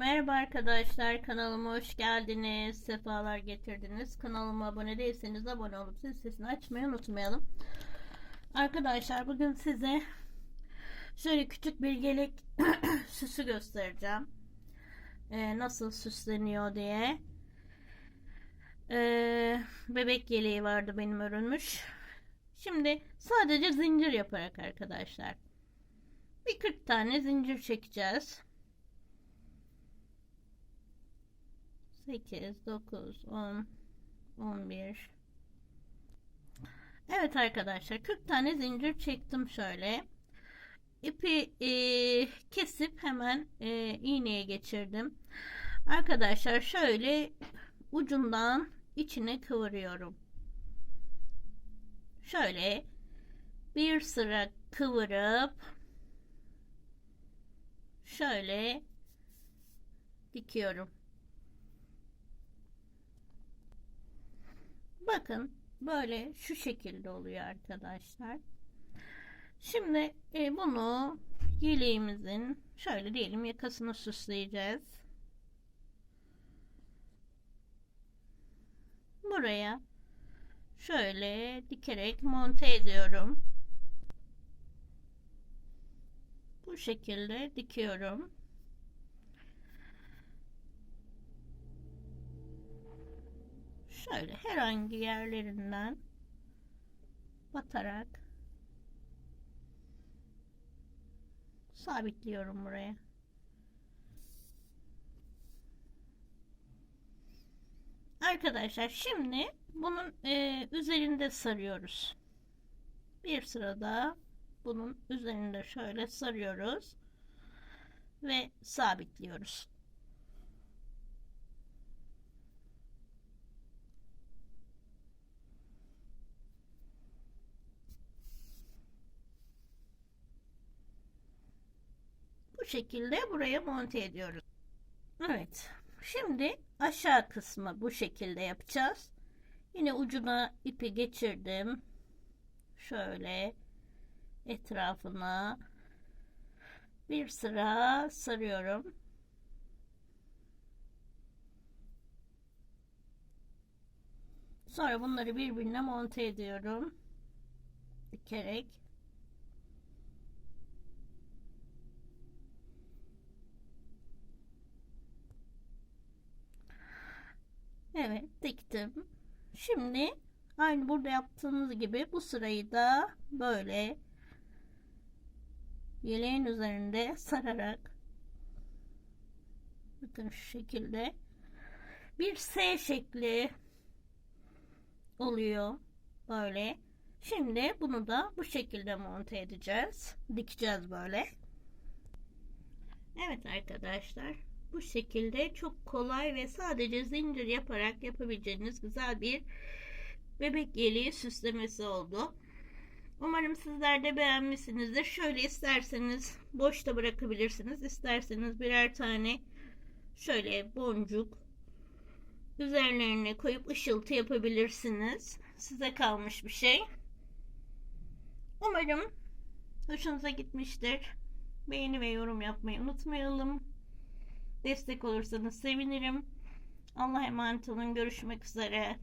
Merhaba arkadaşlar kanalıma hoş geldiniz. Sefalar getirdiniz. Kanalıma abone değilseniz abone olup zil sesini açmayı unutmayalım. Arkadaşlar bugün size şöyle küçük bir yelek süsü göstereceğim. Ee, nasıl süsleniyor diye. Ee, bebek yeleği vardı benim örülmüş. Şimdi sadece zincir yaparak arkadaşlar. Bir 40 tane zincir çekeceğiz 8, 9, 10, 11. Evet arkadaşlar 40 tane zincir çektim şöyle. İpi e, kesip hemen e, iğneye geçirdim. Arkadaşlar şöyle ucundan içine kıvırıyorum. Şöyle bir sıra kıvırıp şöyle dikiyorum. Bakın böyle şu şekilde oluyor arkadaşlar. Şimdi e, bunu yeleğimizin şöyle diyelim yakasını süsleyeceğiz. Buraya şöyle dikerek monte ediyorum. Bu şekilde dikiyorum. Şöyle herhangi yerlerinden batarak sabitliyorum buraya. Arkadaşlar şimdi bunun e, üzerinde sarıyoruz. Bir sırada bunun üzerinde şöyle sarıyoruz ve sabitliyoruz. Şekilde buraya monte ediyoruz. Evet. Şimdi aşağı kısmı bu şekilde yapacağız. Yine ucuna ipi geçirdim. Şöyle etrafına bir sıra sarıyorum. Sonra bunları birbirine monte ediyorum. Dikerek. Evet diktim. Şimdi aynı burada yaptığımız gibi bu sırayı da böyle yeleğin üzerinde sararak bakın şu şekilde bir S şekli oluyor böyle. Şimdi bunu da bu şekilde monte edeceğiz. Dikeceğiz böyle. Evet arkadaşlar bu şekilde çok kolay ve sadece zincir yaparak yapabileceğiniz güzel bir bebek yeleği süslemesi oldu. Umarım sizler de beğenmişsinizdir. Şöyle isterseniz boşta bırakabilirsiniz. İsterseniz birer tane şöyle boncuk üzerlerine koyup ışıltı yapabilirsiniz. Size kalmış bir şey. Umarım hoşunuza gitmiştir. Beğeni ve yorum yapmayı unutmayalım. Destek olursanız sevinirim. Allah'a emanet olun. Görüşmek üzere.